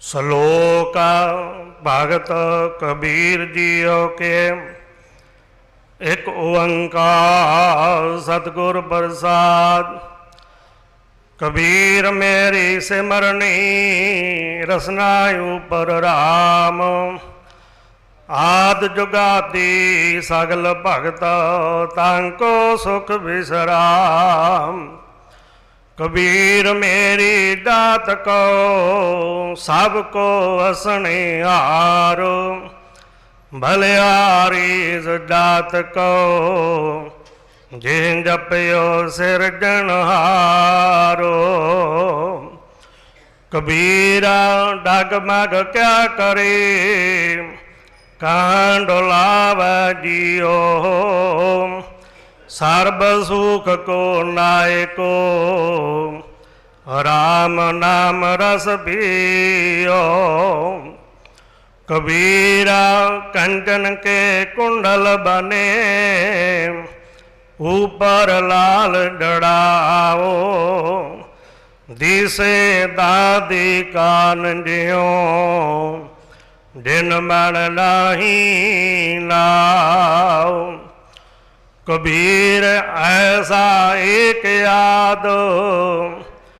ਸ਼ਲੋਕ ਭਗਤ ਕਬੀਰ ਜੀਓ ਕੇ ਇੱਕ ਓੰਕਾਰ ਸਤਿਗੁਰ ਪ੍ਰਸਾਦ। ਕਬੀਰ ਮੇਰੀ ਸਿਮਰਨੀ, ਰਸਨਾ ਉਪਰ ਰਾਮ। ਆਦ ਜੁਗਾਤੀ ਸਗਲ ਭਗਤ ਤਾਂਕੋ ਸੁਖ ਵਿਸਰਾਮ। ਕਬੀਰ ਮੇਰੀ ਦਾਤ ਕੋ ਸਭ ਕੋ ਅਸਣੇ ਹਾਰ। ਭਲਿਆਰੀ ਦਾਤ ਕੋ ਜਿਨ ਜਪਿਓ ਸਿਰਜਣਹਾਰੋ ਕਬੀਰਾ ਡਗਮਗ ਕਿਆ ਕਰੇ ਕਾਂਡ ਲਾਵੈ ਜੀਓ। ਸਰਬ ਸੁਖ ਕੋ ਨਾਇਕੋ ਰਾਮ ਨਾਮ ਰਸ ਪੀਓ। ਕਬੀਰਾ ਕੰਚਨ ਕੇ ਕੁੰਡਲ ਬਨੇ। ਉਪਰ ਲਾਲ ਡੜਾਓ। ਦਿਸੇ ਦਾਦੀ ਕਾਨ ਜਿਉ। ਦਿਨ ਮਨ ਨਾਹੀ ਨਾ ਕਬੀਰ ਐਸਾ ਏਕ ਆਦੋ